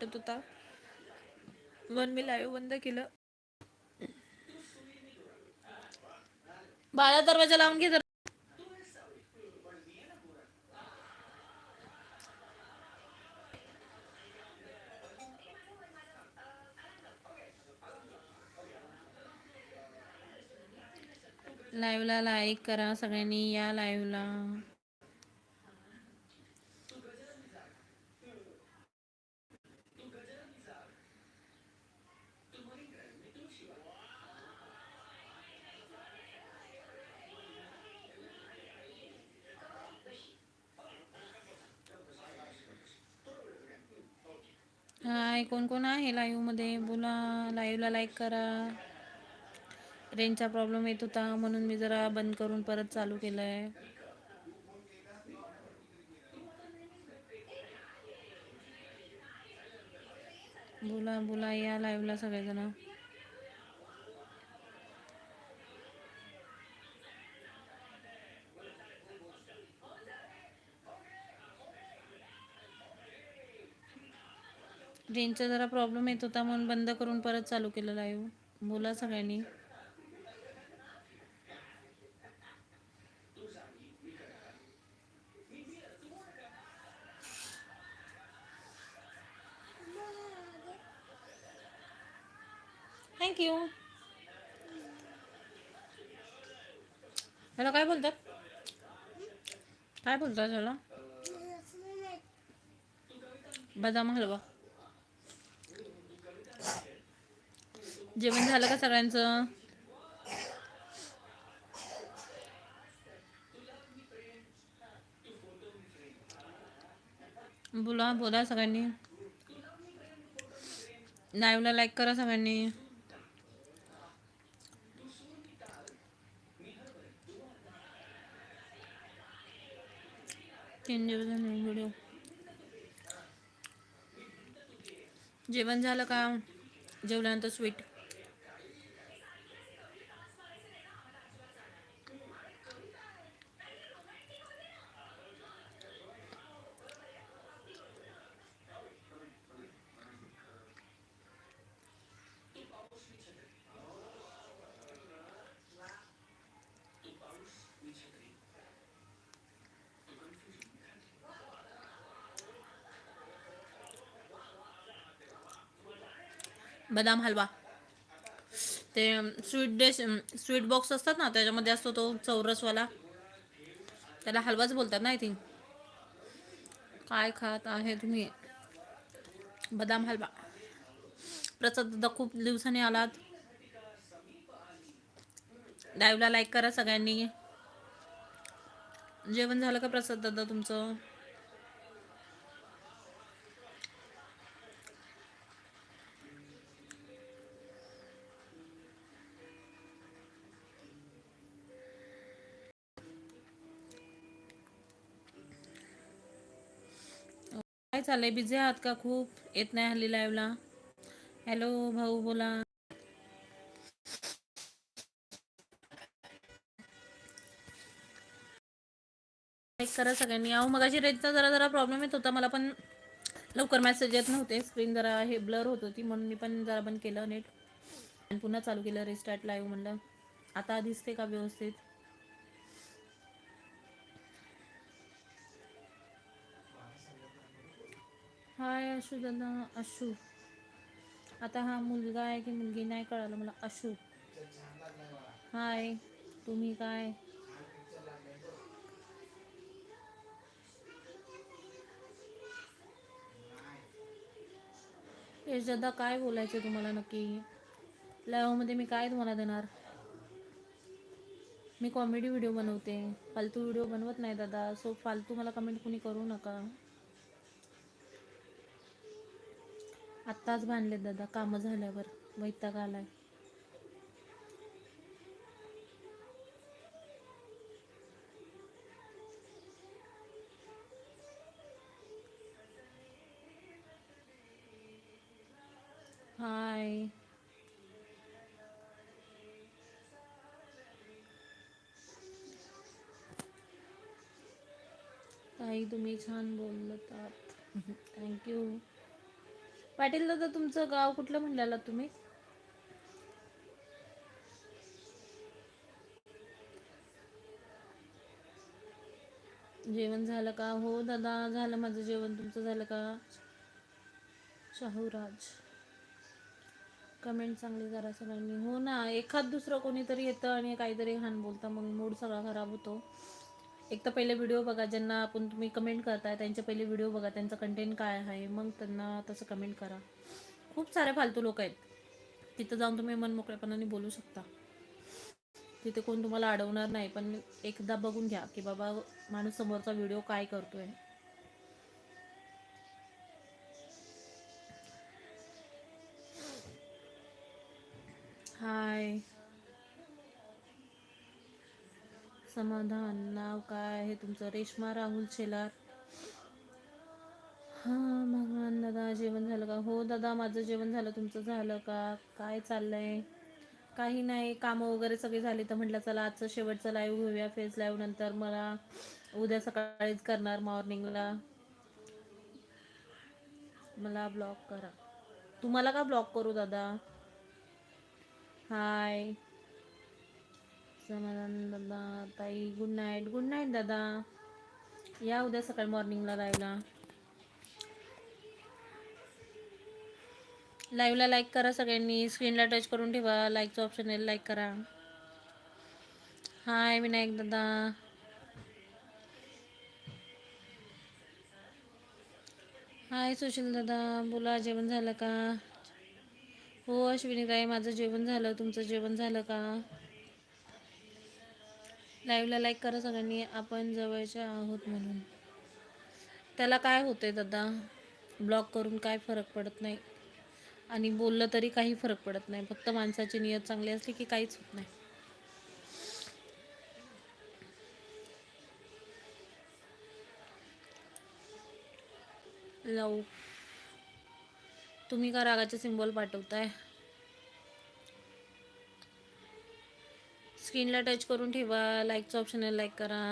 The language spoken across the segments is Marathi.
वाटत होता. म्हणून मी लाईव्ह बंद केलं. बाळा दरवाजा लावून घे लाईव्हला लाईक करा सगळ्यांनी या लाईव्हला हाय कोण कोण आहे लाईव्हमध्ये बोला लाईव्हला लाईक करा. रेंजचा प्रॉब्लेम येत होता म्हणून मी जरा बंद करून परत चालू केलं आहे बोला बोला या लाईव्हला सगळेजण. रेंजचा जरा प्रॉब्लेम येत होता म्हणून बंद करून परत चालू केलं लाईव्ह बोला सगळ्यांनी. थँक्यू ह्याला काय बोलतात? काय बोलतात ह्याला? बदाम हलवा. जेवण झालं का सगळ्यांचं? बोला बोला सगळ्यांनी. लाईव्हला लाईक करा सगळ्यांनी. तीन दिवस झाले व्हिडिओ जेवण झालं का? जेवल्यानंतर स्वीट बदाम हलवा. ते स्वीट डिश स्वीट बॉक्स असतात ना त्याच्यामध्ये असतो तो चौरसवाला. त्याला हलवाच बोलतात ना आय थिंक काय खात आहे तुम्ही? बदाम हलवा. प्रसाद दादा खूप दिवसांनी आलात. लाईव्हला लाईक करा सगळ्यांनी. जेवण झालं का प्रसाद दादा तुमचं? चाललंय? बिझी आहात का खूप? येत नाही हल्ली लाईव्हला हॅलो भाऊ बोला. करा सगळ्यांनी. अहो मगाशी रेंजचा जरा जरा प्रॉब्लेम येत होता. मला पण लवकर मेसेज येत नव्हते. स्क्रीन जरा हे ब्लर होत होती म्हणून मी पण जरा बंद केलं नेट आणि पुन्हा चालू केलं रिस्टार्ट लाईव्ह म्हणलं. आता दिसते का व्यवस्थित? हाय अशू दादा अशू आता हा मुलगा आहे की मुलगी नाही कळालं मला अशू हाय तुम्ही काय? यश दादा काय बोलायचं तुम्हाला नक्की? लाईव्हमध्ये मी काय तुम्हाला देणार? मी कॉमेडी व्हिडिओ बनवते. फालतू व्हिडिओ बनवत नाही दादा सो फालतू मला कमेंट कुणी करू नका. आत्ताच बांधले दादा कामं झाल्यावर. वैताग आलाय. हाय. ताई तुम्ही छान बोललात. थँक्यू पाटील दादा तुमचं गाव कुठलं म्हणलेला तुम्ही? जेवण झालं का? हो दादा झालं माझं जेवण. तुमचं झालं का? शाहूराज. कमेंट चांगली करा सगळ्यांनी. हो ना एखाद दुसरं कोणीतरी येतं आणि काहीतरी घाण बोलतं मग मूड सगळा खराब होतो. एक तर पहिले व्हिडिओ बघा ज्यांना आपण तुम्ही कमेंट करताय त्यांचे पहिले व्हिडिओ बघा त्यांचं कंटेंट काय आहे मग त्यांना तसं कमेंट करा. खूप सारे फालतू लोक आहेत. तिथं जाऊन तुम्ही मन मोकळेपणाने बोलू शकता. तिथे कोण तुम्हाला अडवणार नाही पण एकदा बघून घ्या की बाबा माणूस समोरचा व्हिडिओ काय करतोय. हाय समाधान? नाव काय आहे तुमचं? रेश्मा राहुल शेलार. हां भगवान दादा जेवण झालं का? हो दादा माझं जेवण झालं. तुमचं झालं का? काय चाललंय? काही नाही कामं वगैरे सगळी झाली तर म्हटलं चला आजचं शेवटचं लाईव्ह घेऊया फेस लाईव्ह नंतर मला उद्या सकाळीच करणार मॉर्निंगला मला ब्लॉक करा. तुम्हाला का ब्लॉक करू दादा? हाय समाधान दादा ताई गुड नाईट गुड नाईट दादा. या उद्या सकाळी मॉर्निंगला लाईव्हला लाईव्हला लाईक करा सगळ्यांनी. स्क्रीनला टच करून ठेवा. लाईकचं ऑप्शन आहे लाईक करा. हाय विनायक दादा. हाय सुशील दादा. बोला जेवण झालं का? हो अश्विनी ताई माझं जेवण झालं. तुमचं जेवण झालं का? लाईव्हला लाईक करा सगळ्यांनी. आपण जवळच्या आहोत म्हणून. त्याला काय होते दादा? ब्लॉक करून काय फरक पडत नाही. आणि बोललं तरी काही फरक पडत नाही. फक्त माणसाची नियत चांगली असली की काहीच होत नाही. लव तुम्ही का रागाचे सिम्बॉल पाठवताय? स्क्रीनला टच करून ठेवा लाईकचं ऑप्शन आहे लाईक करा.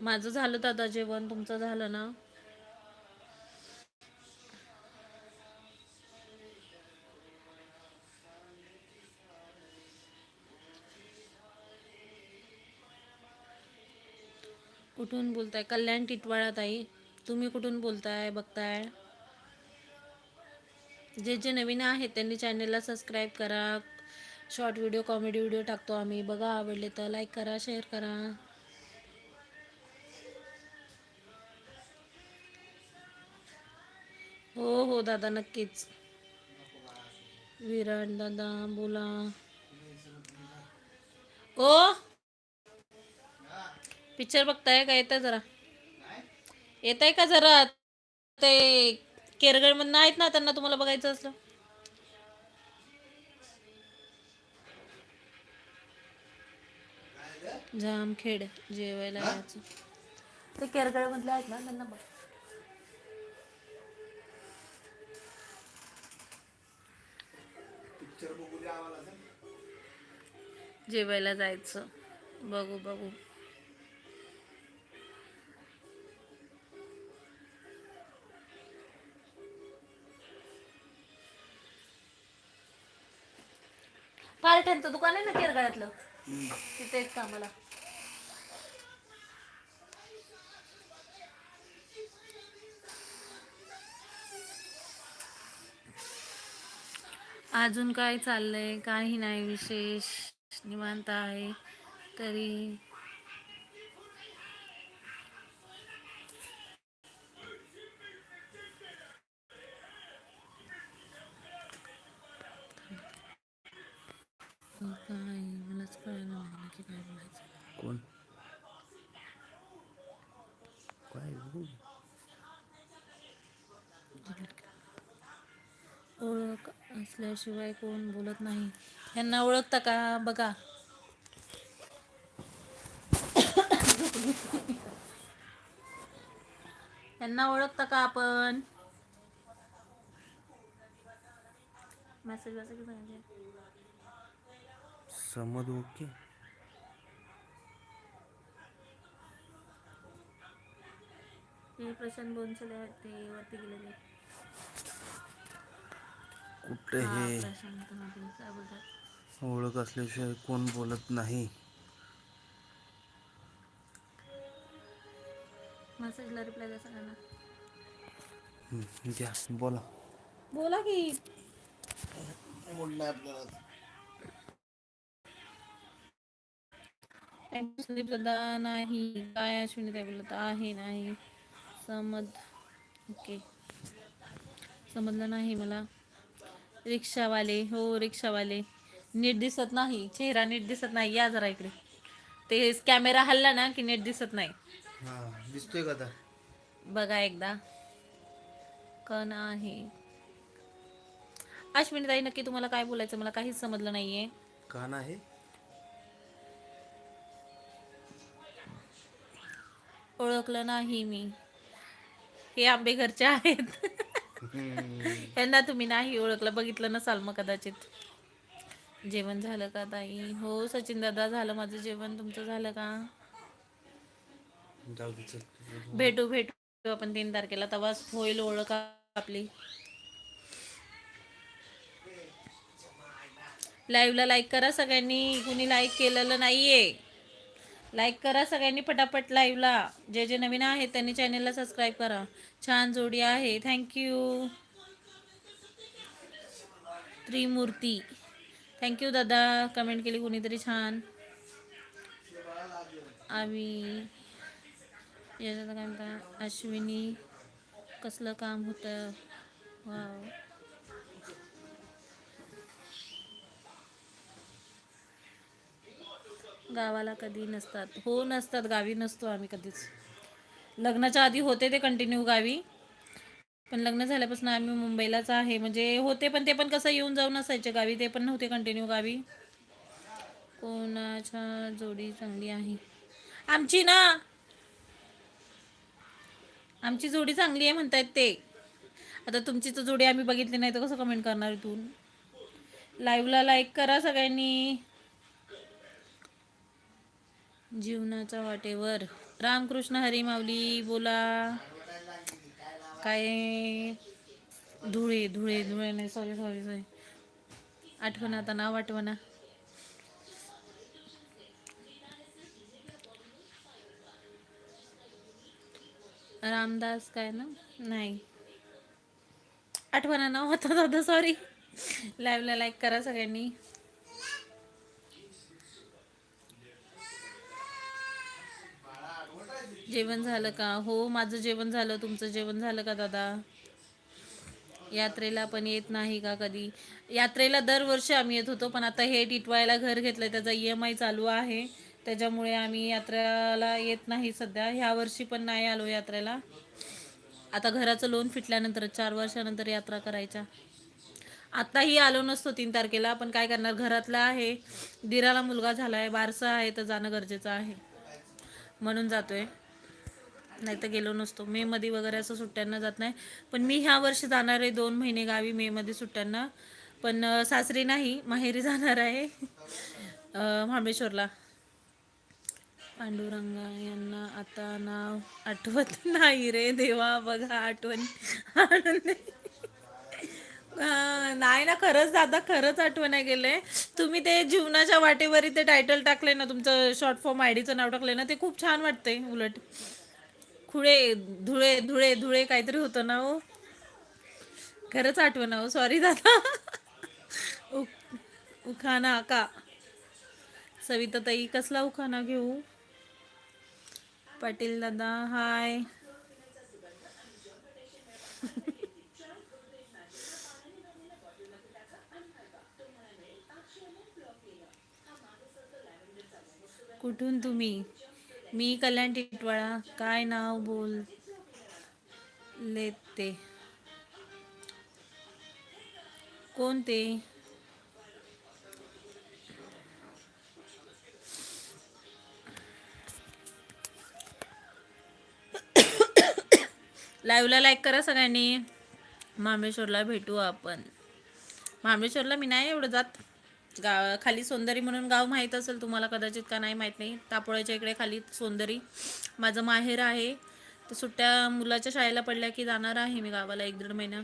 माझं झालं दादा जेवण तुमचं झालं ना? कुठून बोलताय? कल्याण टिटवाळा ताई. तुम्ही कुठून बोलताय बघताय? जे जे नवीन आहेत त्यांनी चॅनलला सबस्क्राईब करा. शॉर्ट व्हिडिओ कॉमेडी व्हिडिओ टाकतो आम्ही. बघा आवडले तर लाईक करा शेअर करा. हो हो दादा नक्कीच. विराट दादा बोला. ओ! पिक्चर बघताय का? येत जरा. येत आहे का जरा? ते केरगडमधनं आहेत ना त्यांना तुम्हाला बघायचं असलं. जामखेड जेवायला यायचं ते केरगडमधले आहेत ना त्यांना बघ. जेवायला जायचं. बघू बघू. पार्ट्यांचं दुकान आहे ना केरगळ्यातलं? तिथे एक कामाला अजून काय चाललंय? काही नाही विशेष. निवांत आहे. तरी ओळख असल्याशिवाय कोण बोलत नाही. यांना ओळखता का? बघा. यांना ओळखता का आपण? मेसेज मेसेज सांगितले समज ओके. प्रशांत बोनसले ते वरती गेलेले. कुठे हा, काय ओळख असल्याशिवाय कोण बोलत नाही. मेसेजला रिप्लाय द्या सगळ्यांना. हं, द्या बोला. बोला की. संदीप दादा. नाही काय अश्विनी ताई बोलत आहे नाही. समज ओके समजलं नाही मला. रिक्षावाले हो रिक्षावाले. नीट दिसत नाही चेहरा नीट दिसत नाही या जरा इकडे. ते कॅमेरा हल्ला ना की नीट दिसत नाही. हा दिसतोय का आता? बघा एकदा. कण आहे. अश्विनी ताई नक्की तुम्हाला काय बोलायचं? मला काहीच समजलं नाहीये. कान आहे? ओळखलं नाही मी. हे आंबे घरचे आहेत. यांना तुम्ही नाही ओळखलं बघितलं नसाल मग कदाचित. जेवण झालं का ताई? हो सचिन दादा झालं माझं जेवण. तुमचं झालं का? भेटू भेटू. आपण तीन तारखेला. तेव्हाच होईल ओळख आपली. लाईव्हला लाईक करा सगळ्यांनी. कुणी लाईक केलेलं नाहीये. लाईक करा सगळ्यांनी पटापट लाईव्हला जे जे नवीन आहे त्यांनी चॅनेलला सबस्क्राईब करा. छान जोडी आहे. Thank you Trimurti. Thank you दादा. कमेंट केली कुणीतरी छान. आम्ही याच्यात काय म्हणता? अश्विनी. कसलं काम होतं? वाव गावाला कधी नसतात. हो नसतात. गावी नसतो आम्ही कधीच. लग्नाच्या आधी होते ते कंटिन्यू गावी. पण लग्न झाल्यापासून आम्ही मुंबईलाच आहे. म्हणजे होते पण ते पण कसं येऊन जाऊन असायचे. गावी ते पण नव्हते कंटिन्यू गावी. कोणाच्या जोडी चांगली आहे? आमची ना. आमची जोडी चांगली आहे म्हणतायत ते. आता तुमची तर जोडी आम्ही बघितली नाही तर कसं कमेंट करणार इथून? लाईव्हला लाईक करा सगळ्यांनी. जीवनाच्या वाटेवर. रामकृष्ण हरी माऊली बोला. काय? धुळे धुळे धुळे नाही सॉरी सॉरी सॉरी आठवण आता नाव आठवणा. रामदास काय ना? नाही. आठवणा नाव होता दादा सॉरी लाईव्हला लाईक करा सगळ्यांनी. जेवण झालं का? हो माझं जेवण झालं. तुमचं जेवण झालं का दादा? यात्रेला पण येत नाही का कधी? यात्रेला दरवर्षी आम्ही येत होतो पण आता हे टिटवायला घर घेतलं त्याचा ई एम आय चालू आहे. त्याच्यामुळे आम्ही यात्रेला येत नाही सध्या. ह्या वर्षी पण नाही आलो यात्रेला. आता घराचं लोन फिटल्यानंतर चार वर्षानंतर यात्रा करायच्या. आत्ताही आलो नसतो तीन तारखेला पण काय करणार? घरातला आहे. दिराला मुलगा झाला आहे बारसा आहे तर जाणं गरजेचं आहे. म्हणून जातोय. नाही तर गेलो नसतो. मे मध्ये वगैरे असं सुट्ट्यांना जात नाही. पण मी ह्या वर्षी जाणार आहे दोन महिने गावी मे मध्ये सुट्ट्यांना. पण सासरी नाही माहेरी जाणार आहे. महाबळेश्वरला. पांडुरंगा यांना आता नाव आठवत नाही रे देवा बघा आठवण हा, नाही ना खरंच दादा खरंच आठवण आहे गेले तुम्ही ते जीवनाच्या वाटेवरी ते टायटल टाकले ना तुमचं शॉर्ट फॉर्म आयडीचं नाव टाकले ना ते खूप छान वाटतंय उलट. खुळे धुळे धुळे धुळे काहीतरी होतं ना हो. खरंच आठवण हो. सॉरी दादा. उखाना का? सविता ताई कसला उखाणा घेऊ? पाटील दादा हाय कुठून तुम्ही? मी कल्याण टिटवाळा. काय नाव बोल लेते कोणते? लाईव्हला लाईक करा सगळ्यांनी. महाबळेश्वरला भेटू आपण. महाबळेश्वरला मी नाही एवढं जात. गाव खाली सोंदरी म्हणून गाव माहीत असेल तुम्हाला कदाचित का नाही माहीत नाही. तापोळ्याच्या इकडे खाली सोंदरी. माझं माहेर आहे. तर सुट्ट्या मुलाच्या शाळेला पडल्या की जाणार आहे मी गावाला एक दीड महिना.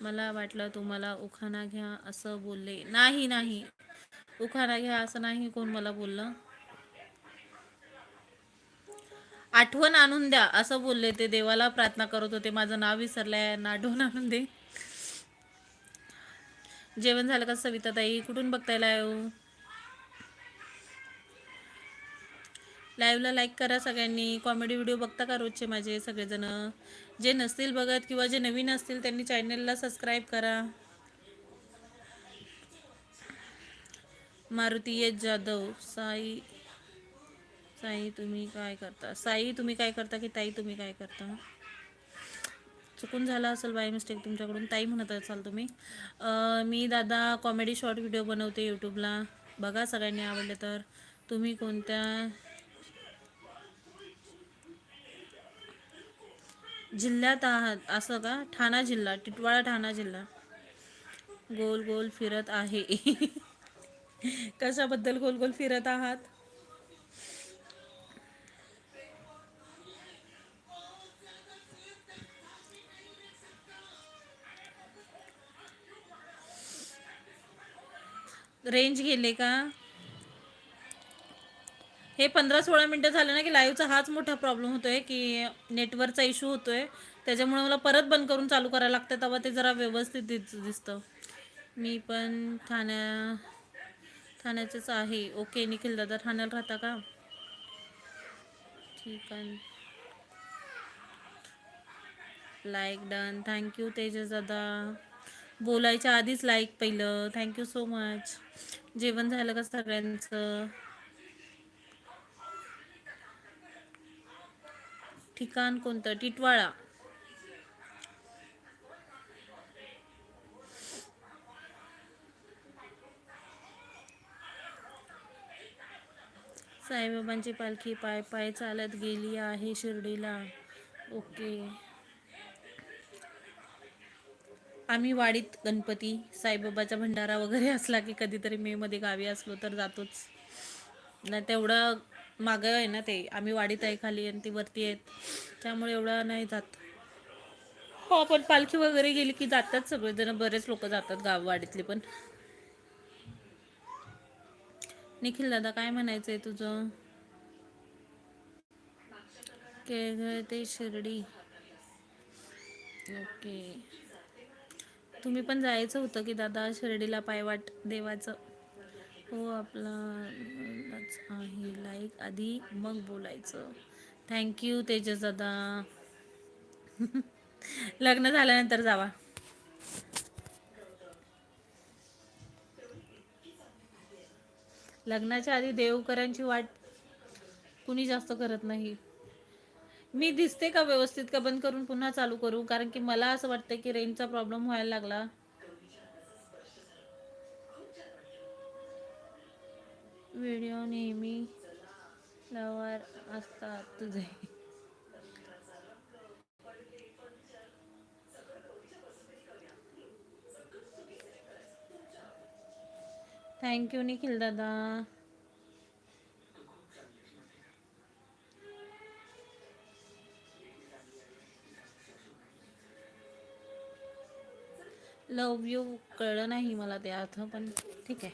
मला वाटलं तुम्हाला उखाणा घ्या असं बोलले. नाही नाही. उखाणा घ्या असं नाही कोण मला बोललं. आठवण आणून द्या असं बोलले ते. देवाला प्रार्थना करत होते. माझं नाव विसरलंय. ना आणून दे. जेवण झालं का सविता ताई कुठून बघताय लाईव्ह लाईव्हला लाईक करा सगळ्यांनी. कॉमेडी व्हिडिओ बघता का रोजचे माझे सगळेजण? जे नसतील बघत किंवा जे नवीन असतील त्यांनी चॅनलला सबस्क्राईब करा. मारुती येत जाधव. साई साई तुम्ही काय करता? साई तुम्ही काय करता की ताई तुम्ही काय करता? चुकून झाला असेल बाय मिस्टेक तुमच्याकडून ताई म्हणत असाल तुम्ही. मी दादा कॉमेडी शॉर्ट व्हिडिओ बनवते यूट्यूबला बघा सगळ्यांनी आवडले तर. तुम्ही कोणत्या? जिल्ह्यात आहात? असं का? ठाणा जिल्हा टिटवाळा ठाणा जिल्हा. गोल गोल फिरत आहे. कशाबद्दल गोल गोल फिरत आहात? रेंज गेले का? हे पंधरा सोळा मिनटं झालं ना की लाईव्हचा हाच मोठा प्रॉब्लेम होतोय की नेटवर्कचा इश्यू होतोय. त्याच्यामुळे मला परत बंद करून चालू करायला लागतं तेव्हा ते जरा व्यवस्थित दिस दिसतं. मी पण ठाण्या ठाण्याचेच आहे. ओके निखिल दादा ठाण्याला राहता का? ठीक आहे. लाईक डन थँक्यू तेजस दादा. बोलायच्या आधीच लाईक पहिलं. थँक्यू सो मच जेवण झालं का सगळ्यांचं? ठिकाण कोणतं? टिटवाळा. साईबाबांची पालखी पाय पाय चालत गेली आहे शिर्डीला. ओके आम्ही वाडीत गणपती साईबाबाचा भंडारा वगैरे असला की कधीतरी मेमध्ये गावी असलो तर जातोच. नाही तेवढं मागं आहे ना ते. आम्ही वाडीत आहे खाली आणि ती वरती आहेत. त्यामुळे एवढं नाही जात. हो पण पालखी वगैरे गेली की जातात सगळेजण. बरेच लोक जातात गाववाडीतले पण. निखिल दादा काय म्हणायचंय तुझं? केळघर ते शिर्डी. ओके. तुम्ही पण जायचं होतं की दादा शिर्डीला पायवाट देवाचं? हो आपला आहे लाईक आधी मग बोलायचं. थँक्यू तेजस दादा. लग्न झाल्यानंतर जावा. लग्नाच्या आधी देवकरांची वाट कुणी जास्त करत नाही? मी दिसते का व्यवस्थित का बंद करून पुन्हा चालू करू? कारण की मला असं वाटतं की रेंजचा प्रॉब्लेम व्हायला लागला. व्हिडिओ नेहमी लवर असतात तुझे. थँक्यू निखिल दादा. लव यू कळलं नाही मला ते अर्थ पण ठीक आहे.